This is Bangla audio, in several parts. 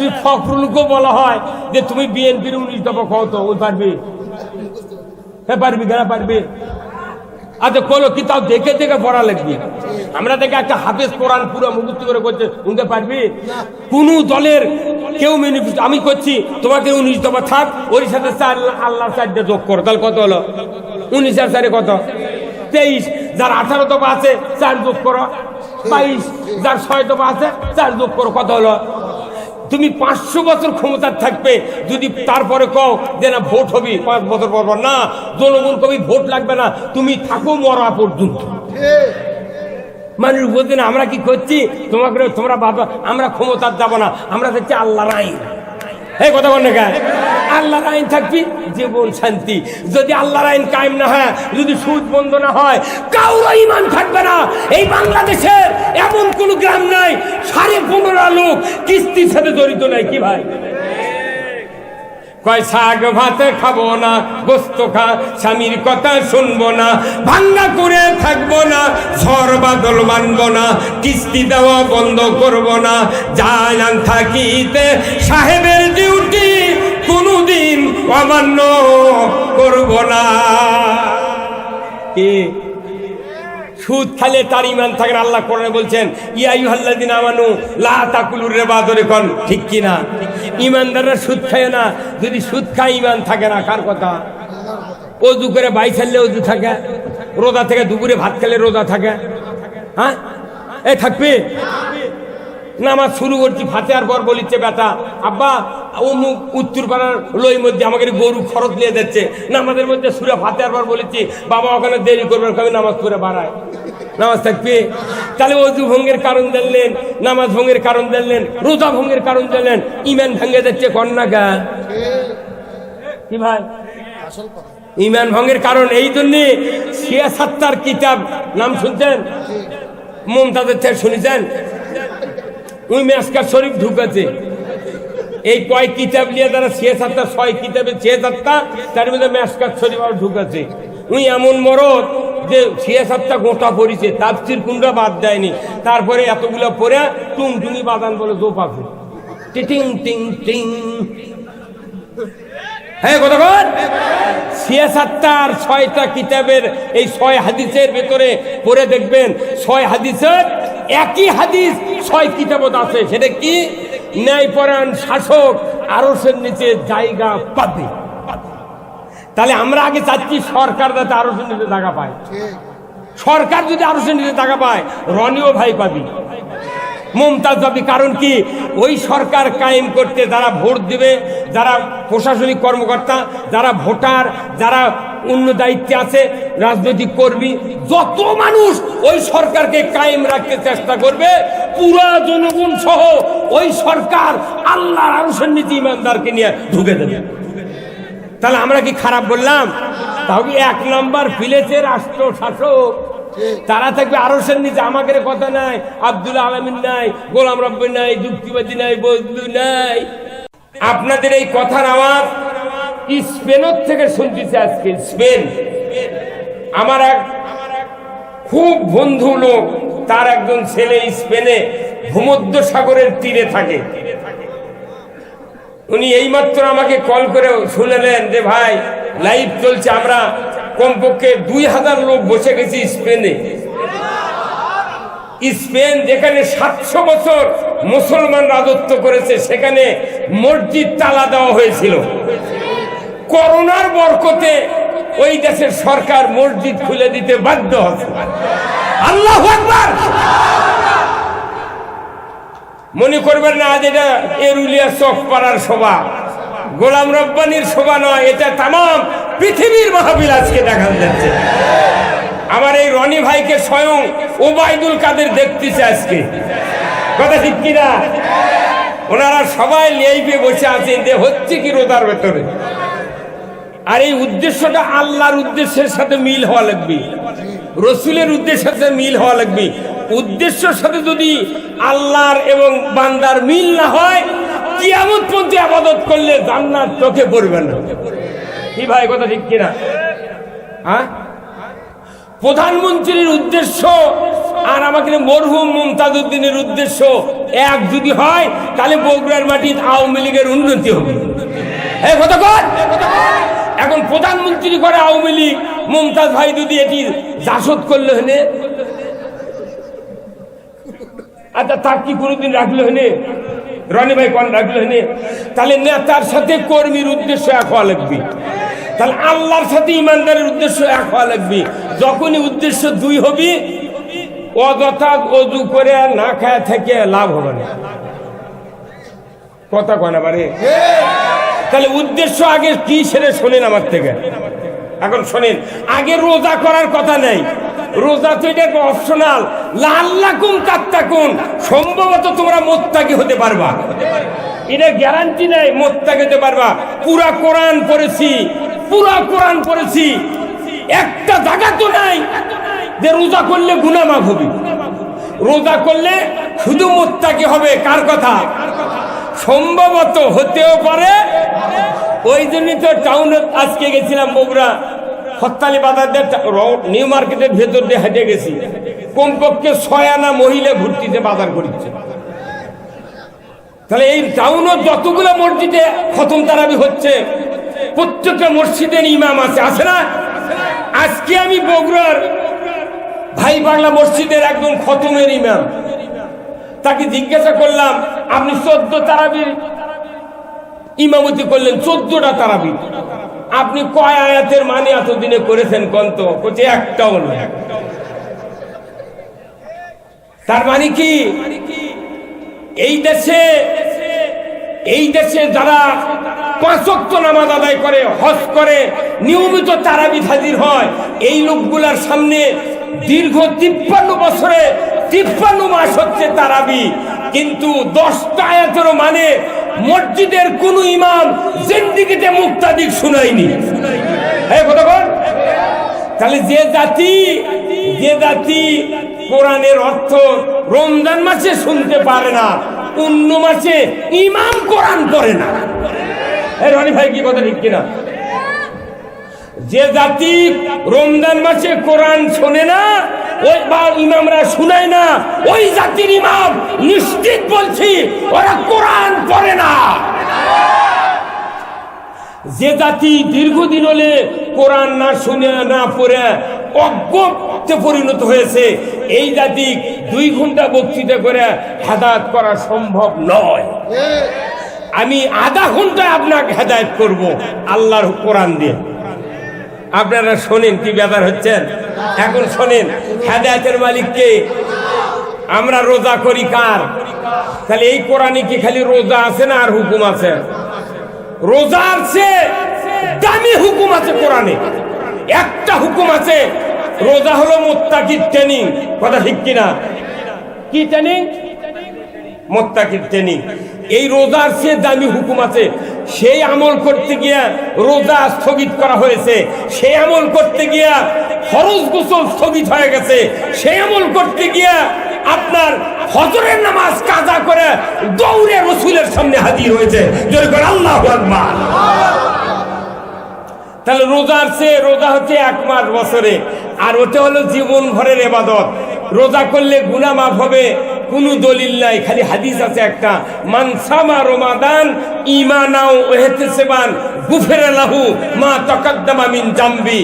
যদি ফখরুলকে বলা হয় যে তুমি বিএনপির উনিশ দফা কত ওই পারবি? হ্যাঁ পারবি, কেন পারবি? আচ্ছা কোনো কিতাব দেখে দেখে পড়া লাগবে। আমরা দেখে একটা হাফেজ কোরআন পুরো মুখস্থ করে করছে শুনতে পারবি? কোন দলের কেউ ম্যানিফেস্টো আমি করছি, তোমাকে উনিশ দফা থাক, ওর সাথে আল্লাহ চারটে যোগ করো। তাহলে কত হলো? উনিশ আর চারে কত? তেইশ। যার আঠারো দফা আছে, চার যোগ করো। বাইশ। যার ছয় দফা আছে, চার যোগ করো। কত হলো? তুমি পাঁচশো বছর ক্ষমতার থাকবে। যদি তারপরে কও যে না, ভোট হবে, পাঁচ বছর পর না, জনগণ কবি ভোট লাগবে না, তুমি থাকো মরা পর্যন্ত। মানুষ বলছে, না, আমরা কি করছি? তোমাকে তোমরা বাবা আমরা ক্ষমতার যাব না, আমরা হচ্ছে আল্লাহ আইন। এই কথা বল আল্লাহর আইন থাকবি? জীবন শান্তি। যদি আল্লাহর আইন কায়েম না হয়, যদি সুদ বন্ধ না হয় কারও ইমান থাকবে না। এই বাংলাদেশের এমন কোন গ্রাম নাই, সাড়ে পনেরো লোক কিস্তির সাথে জড়িত নাই, কি ভাই? কয়, শাক ভাতে খাব না, গোস্ত খা, স্বামীর কথা শুনব না, ভাঙ্গা করে থাকব না, ঝড় বাদল মানবো না, কিস্তি দেওয়া বন্ধ করব না জানান থাকিতে সাহেবের ডিউটি। কোনোদিন অমান্য করব না। কি? সুদ খালে তার ইমান থাকে আল্লাহ কোরআনে বলছেন ইয়াই হাল্লাদিন আমানু লা তাকুলুর রেবা ধরে কন, ঠিক কি না? ইমানদাররা সুদ খায় না, যদি সুদ খায় ইমান থাকে না, কার কথা? অজু করে বাই ছাড়লে অজু থাকে, রোজা থেকে দুপুরে ভাত খেলে রোজা থাকে। হ্যাঁ? এ থাকবে? নামাজ শুরু করছি, ফাতেহার পর বলিচ্ছে বেটা আব্বা অমুক উত্তর পাড়ার লই মধ্যে আমাকে গরু খরচ নিয়ে যাচ্ছে। নামাজের মধ্যে সুরে ফাতেহার পর বলেছি, বাবা ওখানে দেরি করবে কবে নামাজ পড়ে বাড়ায়। নামাজ থাকবে? তাহলে অজু ভঙ্গের কারণ জানলেন, নামাজ ভঙ্গের কারণ জানলেন, রোজা ভঙ্গের কারণ জানলেন ইমান ভেঙে যাচ্ছে কন্যা গা কি ভাই? ইমান ভঙ্গের কারণ, এই জন্যে শিয়া সাত্তার কিতাব, নাম শুনছেন? মমতাজের থেকে শুনেছেন? ওই মেসকার শরীফ ঢুকেছে। এই কয় কিতাব নিয়ে তারা শেষ সাতটা, ছয় কিতাবে ছিয়ে সাতটা, তার মধ্যে মেসকার শরীফ আর ঢুকেছে। উনি এমন মরদ যে শেষ সাতটা গোটা পড়িছে তাপসির কুন্ডা বাদ দেয়নি। তারপরে এতগুলো পরে টুংটুঙি বাদান বলে দোপ আছে। টিটিং, টিং টিং। হ্যাঁ কতক্ষণ ছিয়াসাতটার ছয়টা কিতাবের এই ছয় হাদিসের ভেতরে পড়ে দেখবেন, ছয় হাদিসের একই হাদিস ছয় কিতাবত আছে। সেটা কি? ন্যায়পরায়ণ শাসক আরসের নিচে জায়গা পাবে। তাহলে আমরা আগে চাচ্ছি সরকার যাতে আরসের নিচে জায়গা পায়। সরকার যদি আরসের নিচে জায়গা পায় রনিও ভাই পাবি। মমতাজ হবে কারণ কি? ওই সরকার কায়েম করতে যারা ভোট দিবে, যারা প্রশাসনিক কর্মকর্তা, যারা ভোটার, যারা অন্য দায়িত্বে আছে, রাজনৈতিক কর্মী, যত মানুষ ওই সরকারকে কায়েম রাখতে চেষ্টা করবে, পুরা জনগণ সহ ওই সরকার আল্লাহর আরসের নীতি ইমানদারকে নিয়ে ঢুকে দেবে। তাহলে আমরা কি খারাপ বললাম? তাহলে এক নম্বর ফিলেছে রাষ্ট্র শাসক তারা থাকবে আরসের নিচে আমাদের কথা নাই, আব্দুল আলমিন নাই, গোলাম রব্বি নাই, যুক্তিবাদী নাই বজলু নাই। আপনাদের এই কথার আওয়াজ স্পেনের থেকে শুনতেছে আজকে, স্পেন। আমার এক খুব বন্ধু লোক, তার একজন ছেলে স্পেনে ভূমধ্য সাগরের তীরে থাকে। উনি এইমাত্র আমাকে কল করে শুনলেন যে, ভাই, লাইভ চলছে, আমরা কমপক্ষে দুই হাজার লোক বসে গেছি স্পেনে। স্পেন যেখানে সাতশো বছর মুসলমান রাজত্ব করেছে, সেখানে মসজিদ তালা দেওয়া হয়েছিল। করোনার বরকতে ওই দেশের সরকার মসজিদ খুলে দিতে বাধ্য হচ্ছে। আল্লাহ মনে করবেন না, আজ এটা এরুলিয়া চক পাড়ার সভা। গোলাম রব্বানির শোভা নয়, এটা তাম পৃথিবীর মাহবিল আজকে দেখা যাচ্ছে। আমার এই রনি ভাইকে স্বয়ং ওবায়দুল কাদের দেখতেছে আজকে। কথা ঠিক কিনা? ওনারা সবাই লেইপে বসে আছেন যে হচ্ছে কি রোদার ভেতরে। আর এই উদ্দেশ্যটা আল্লাহর উদ্দেশ্যের সাথে মিল হওয়া লাগবে। রসুলের উদ্দেশ্যের সাথে মিল হওয়া লাগবে। উদ্দেশ্যের সাথে যদি আল্লাহর এবং বান্দার মিল না হয়, কিয়ামত পর্যন্ত আবাদত করলে জান্নাত চোখে পড়বে না। কি ভাই, কথা ঠিক কিনা? হ্যাঁ? প্রধানমন্ত্রীর উদ্দেশ্য আর আমাকে মরহুম মুমতাজ উদ্দিনের উদ্দেশ্য এক যদি হয়, তাহলে বগুড়ার মাটির আওয়ামী লীগের উন্নতি হবে। এখন প্রধানমন্ত্রী করে আওয়ামী লীগ, মুমতাজ ভাই যদি এটি জাসদ করলে হেনে আচ্ছা তার কি কোনোদিন রাখল হেনে রনি ভাই, কন রাখল হেনে তাহলে নেতার সাথে কর্মীর উদ্দেশ্য এক হওয়া লাগবে। তাহলে আল্লাহর সাথে ইমানদারের উদ্দেশ্য এক হওয়া লাগবে। যখনই উদ্দেশ্য দুই হবি, অযথা অজু করে না খায় থেকে লাভ হবে না। কথা কয় বারে তাহলে উদ্দেশ্য আগে কি সেরে শোনেন আমার থেকে। এখন শোনেন, আগে রোজা করার কথা নেই। রোজা তো এটা অপশনাল লাল্লাকুম কাত্তাকুন সম্ভবত তোমরা মোত্তাকি হতে পারবা। এটা গ্যারান্টি নাই, মোত্তাকি হতে পারবা। পুরা কোরআন পড়েছি। পুরা কোরআন পড়েছি। একটা জায়গা তো নাই যে রোজা করলে গুনাহ মাফ হবে। রোজা করলে শুধু মোত্তাকি হবে, কার কথা? সম্ভবত হতেও পারে। ওই জন্যই তো টাউনে আজকে গেছিলাম বগুড়া। হত্তালি বাজার দিয়ে নিউ মার্কেটের ভেতর দিয়ে হেঁটে গেছি। কমপক্ষে ছয় আনা মহিলা ঘুরতিতে বাজার করিচ্ছে তাহলে এই টাউনের যতগুলো মসজিদে খতম তারাবি হচ্ছে প্রত্যেকটা মসজিদের ইমাম আছে আছে না? আজকে আমি বগুড়ার ভাই বাংলা মসজিদের একদম খতমের ইমাম। তাকে জিজ্ঞাসা করলাম, আপনি চোদ্দ তারাবির ইমামতি করলেন, চোদ্দটা তারাবি আপনি কয় আয়াতের মানে এতদিনে করেছেন কন্ত? কোচে একটাও নয়। তার মানে কি? এই দেশে এই দেশে যারা পাঁচক্ত নামাজ আদায় করে, হজ করে, নিয়মিত তারাবি হাজির হয়। এই লোকগুলার সামনে দীর্ঘ তিপ্পান্ন বছরে তিপ্পান্ন মাস হচ্ছে তারাবি কিন্তু দশটা আয়াতেরও মানে মসজিদের কোন ইমাম জিন্দিগিতে মুক্তাদিক শুনাইনি হ্যাঁ তাহলে যে জাতি যে জাতি কোরআনের অর্থ রমজান মাসে শুনতে পারে না, অন্য মাসে ইমাম কোরআন পড়ে না। রনি ভাই, কি কথা ঠিক কিনা? যে জাতি রমজান মাসে কোরআন শোনে না, ওই বা ইমামরা শুনায় না, ওই জাতির ইমাম নিশ্চিত বলছি, ওরা কোরআন পড়ে না। যে জাতি দীর্ঘদিন হলে কোরআন না শুনে, না পড়ে, অজ্ঞতে পরিণত হয়েছে, এই জাতি দুই ঘণ্টা বক্তৃতা করে হেদায়ত করা সম্ভব নয়। আমি আধা ঘন্টায় আপনাকে হেদায়ত করব, আল্লাহর কোরআন দিয়ে। আপনারা শোনেন কি ব্যাপার হচ্ছেন এখন শোনেন, হেদায়তের মালিককে আমরা রোজা করি কার? তাহলে এই কোরআনে কি খালি রোজা আছে না আর হুকুম আছে? রোজা আছে, দামি হুকুম আছে কোরআনে। একটা হুকুম আছে, রোজা হলো মোত্তাকির ট্রেনিং। কথা ঠিক কিনা? কি ট্রেনিং? মোত্তাকির ট্রেনিং। এই রোজার চেয়ে দামি হুকুম আছে। সেই আমল করতে গিয়া রোজা স্থগিত করা হয়েছে। সেই আমল করতে গিয়া ফরজ গোসল স্থগিত হয়ে গেছে। সেই আমল করতে গিয়া আপনার হজরের নামাজ কাজা করে দৌড়ে রসুলের সামনে হাজির হয়েছে। আল্লাহ তাহলে রোজার চেয়ে রোজা হচ্ছে এক মাস বছরে, আর ওটা হলো জীবন ভরের এবাদত। রোজা করলে গুনা মাফ হবে কোনো দলিল নাই, খালি হাদিস আছে একটা। মানসামা রমাদান ইমানাও ওহেতেসেবান গুফের লাহু মা তকাদ্দামা মিন জাম্বি।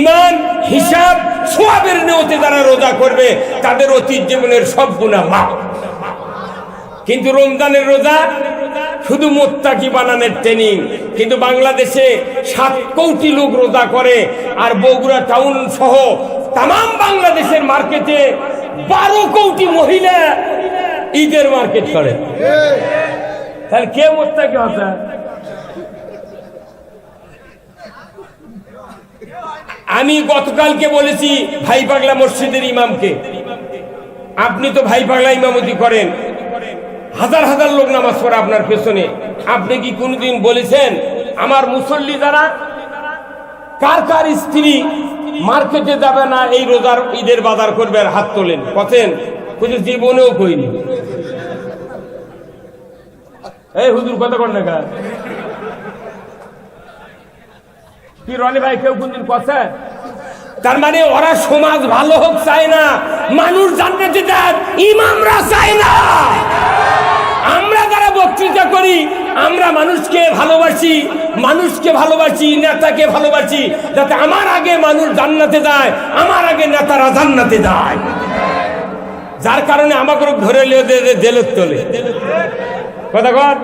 ইমান হিসাব, সোয়াবের নেওতে যারা রোজা করবে, তাদের অতীত জীবনের সব গুণা মাফ। কিন্তু রমজানের রোজা শুধু মোত্তাকি বানানোর ট্রেনিং কিন্তু বাংলাদেশে সাত কোটি লোক রোজা করে, আর বগুড়া টাউন সহ তাম বাংলাদেশের মার্কেটে বারো কোটি মহিলা ঈদের মার্কেট করে। তাহলে কে মোত্তাকি হচ্ছে আমি গতকালকে বলেছি ভাই পাগলা মসজিদের ইমামকে। আপনি তো ভাই পাগলা ইমামতি করেন। হাজার হাজার লোক নামাজ পড়ে আপনার পেছনে। আপনি কি কোনোদিন বলেছেন, আমার মুসল্লি যারা কার কার স্ত্রী মার্কেটে যাবে না এই রোজার ঈদের বাজার করবে আর হাত তোলেন? কছেন কিছু জীবনেও কইনি। এই হুজুর, কথা কর না কি রনি ভাই, কেউ কোনদিন কথা? তার মানে ওরা সমাজ ভালো হোক চায় না, মানুষ জান্নাতে যাক ইমামরা চায় না আমরা যারা বক্তৃতা করি আমরা মানুষকে ভালোবাসি মানুষকে ভালোবাসি, নেতাকে ভালোবাসি, যাতে আমার আগে মানুষ জান্নাতে যায়, আমার আগে নেতারা জান্নাতে যায়। যার কারণে আমাকে লিয়ে জেলের তোলে কথা কর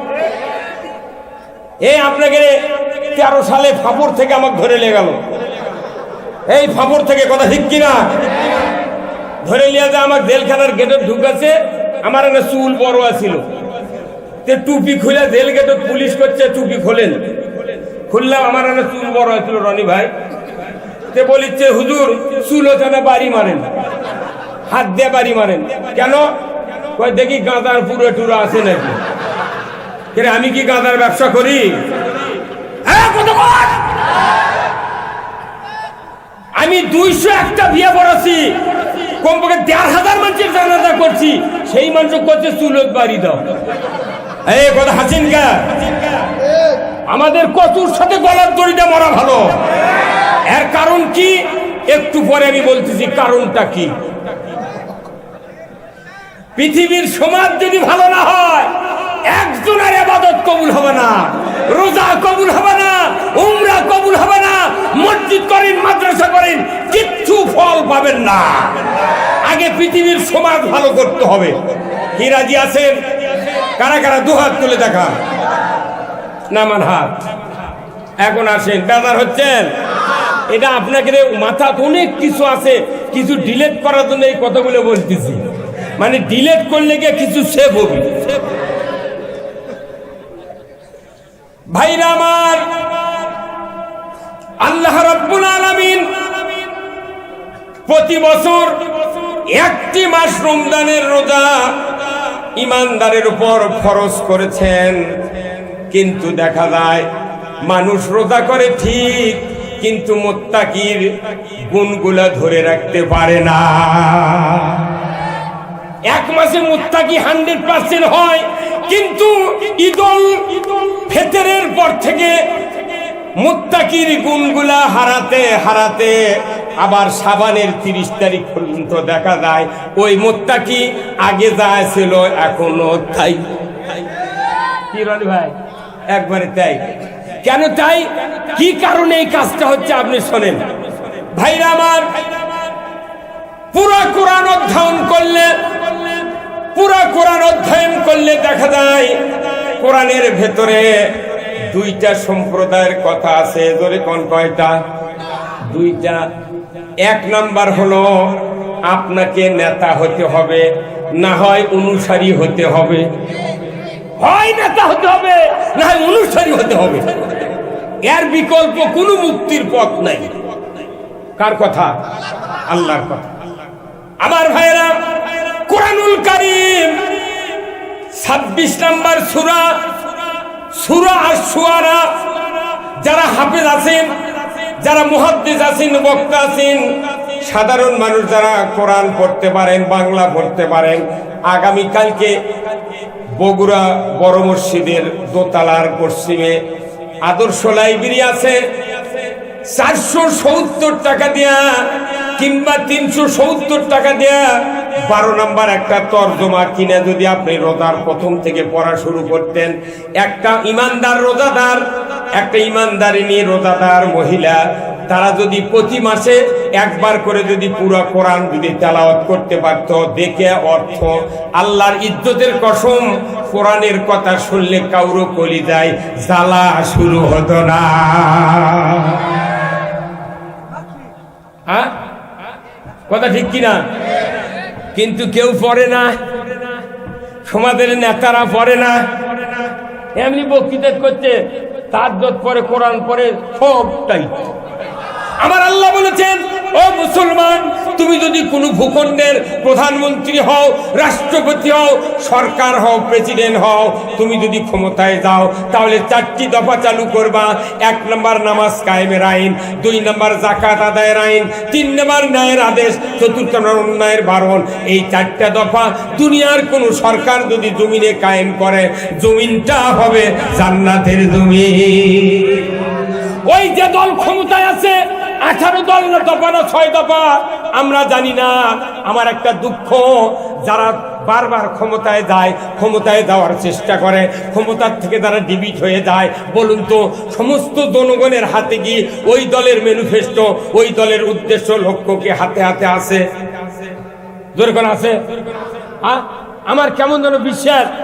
এই আপনাকে তেরো সালে ফাপড় থেকে আমাকে ধরে নিয়ে গেল। এই ফাপড় থেকে কথা ঠিক কিনা? ধরে নিয়ে যে আমার জেলখানার গেটে ঢুকাছে, আমার এনে চুল বড় আছিল। টুপি খুলে জেল গেটে পুলিশ করছে টুপি খোলেন। খুললাম আমার চুল বড় হয়েছিল রনি ভাই। তে বলিচ্ছে হুজুর চুল ওখানে বাড়ি মারেন। হাত দিয়ে বাড়ি মারেন। কেন? দেখি গাঁদার পুরো টুরো আছে নাকি? আমি কি গাঁদার ব্যবসা করি? হ্যাঁ, আমি দুইশো একটা বিয়ে করেছি। কমপক্ষে দেড় হাজার মানুষের জানাজা করছি। সেই মানুষ করছে চুলত বাড়ি দাও। হাসিন আমাদের কচুর সাথে গলার দড়িটা মরা ভালো। এর কারণ কি? একটু পরে আমি বলতেছি, কারণটা কি? পৃথিবীর সমাজ যদি ভালো না হয়, একজনের আবাদত কবুল হবে না, রোজা কবুল হবে না, উমরা কবুল হবে না, মসজিদ করেন, মাদ্রাসা করেন, কিচ্ছু ফল পাবেন না। আগে পৃথিবীর সমাজ ভালো করতে হবে। কি রাজি আছেন? কারা কারা দুহাত তুলে দেখা নামান হাত। এখন আসেন বেদার হচ্ছেন? এটা আপনাকে মাথা অনেক কিছু আছে, কিছু ডিলেট করার জন্য এই কথাগুলো বলতেছি। মানে ডিলেট করলে গিয়ে কিছু সেভ হবে। ভাইরা আমার, আল্লাহ রব্বুল আলামিন প্রতি বছর একটি মাস রমজানের রোজা ইমানদারের উপর ফরজ করেছেন। কিন্তু দেখা যায়, মানুষ রোজা করে ঠিক, কিন্তু মোত্তাকির গুণগুলা ধরে রাখতে পারে না। এক মাসে মুত্তাকি হান্ড্রেড পার্সেন্ট হয়, কিন্তু ঈদল ফেতরের পর থেকে মুত্তাকির গুণগুলা হারাতে হারাতে আবার সাবানের তিরিশ তারিখ পর্যন্ত দেখা যায়। ওই মোত্তা কি আগে যা ছিল এখনও তাই? কি রনি ভাই? একবারে তাই। কেন তাই? কি কারণে এই কাজটা হচ্ছে আপনি শোনেন। ভাইরা আমার পুরা কোরআন অধ্যয়ন করলে পুরা কোরআন অধ্যয়ন করলে দেখা যায় কোরআনের ভেতরে দুইটা সম্প্রদায়ের কথা আছে। ধরে কোন কয়টা? দুইটা। এক নাম্বার হলো, আপনাকে নেতা হতে হবে, না হয় অনুসারী হতে হবে। হয় নেতা হতে হবে, না হয় অনুসারী হতে হবে। এর বিকল্প কোনো মুক্তির পথ নাই। কার কথা? আল্লাহর কথা। আমার ভাইরা কোরআনুল কারিম ছাব্বিশ নাম্বার সুরা সুরা আর সুয়ারা যারা হাফেজ আছেন যারা মুহাদ্দিস আছেন, বক্তা আছেন, সাধারণ মানুষ যারা কোরআন পড়তে পারেন, বাংলা পড়তে পারেন, আগামীকালকে বগুড়া বড় মসজিদের দোতলার পশ্চিমে আদর্শ লাইব্রেরি আছে। চারশো সত্তর টাকা দিয়া কিংবা তিনশো সত্তর টাকা দিয়া বারো নাম্বার একটা তর্জমা কিনে যদি আপনি রোজার প্রথম থেকে পড়া শুরু করতেন, একটা ইমানদার রোজাদার, একটা ইমানদারিনী রোজাদার মহিলা, তারা যদি প্রতি মাসে একবার করে যদি পুরো কোরআন যদি তেলাওয়াত করতে পারত, দেখে অর্থ, আল্লাহর ইজ্জতের কসম, কোরআনের কথা শুনলে কাউরো কলি যায় জ্বালা শুরু হতো না। হ্যাঁ? কথা ঠিক কিনা? কিন্তু কেউ পড়ে না। সমাজের নেতারা পড়ে না। এমনি বক্তৃতা করছে তার পরে, কোরআন পরে, সবটাই। আমার আল্লাহ বলেছেন ও মুসলমান, তুমি যদি কোনো ভূখণ্ডের প্রধানমন্ত্রী হও, রাষ্ট্রপতি হও, সরকার হও, প্রেসিডেন্ট হও, তুমি যদি ক্ষমতায় যাও, তাহলে চারটি দফা চালু করবা। এক নম্বর নামাজ কায়েমের আইন, দুই নম্বর জাকাত আদায়ের আইন, তিন নম্বর ন্যায়ের আদেশ, চতুর্থ নম্বর অন্যায়ের বারণ। এই চারটা দফা দুনিয়ার কোন সরকার যদি জমিনে কায়েম করে, জমিনটা হবে জান্নাতের জমি। ওই যে দল ক্ষমতায় আছে আঠারো দল না দফা না ছয় দফা, আমরা জানি না। আমার একটা দুঃখ, যারা বারবার ক্ষমতায় যায়, ক্ষমতায় যাওয়ার চেষ্টা করে, ক্ষমতার থেকে তারা ডিবিট হয়ে যায়। বলুন তো, সমস্ত জনগণের হাতে গিয়ে ওই দলের ম্যানিফেস্টো ওই দলের উদ্দেশ্য, লক্ষ্য কি হাতে হাতে আছে? জোরে আছে? আমার কেমন যেন বিশ্বাস?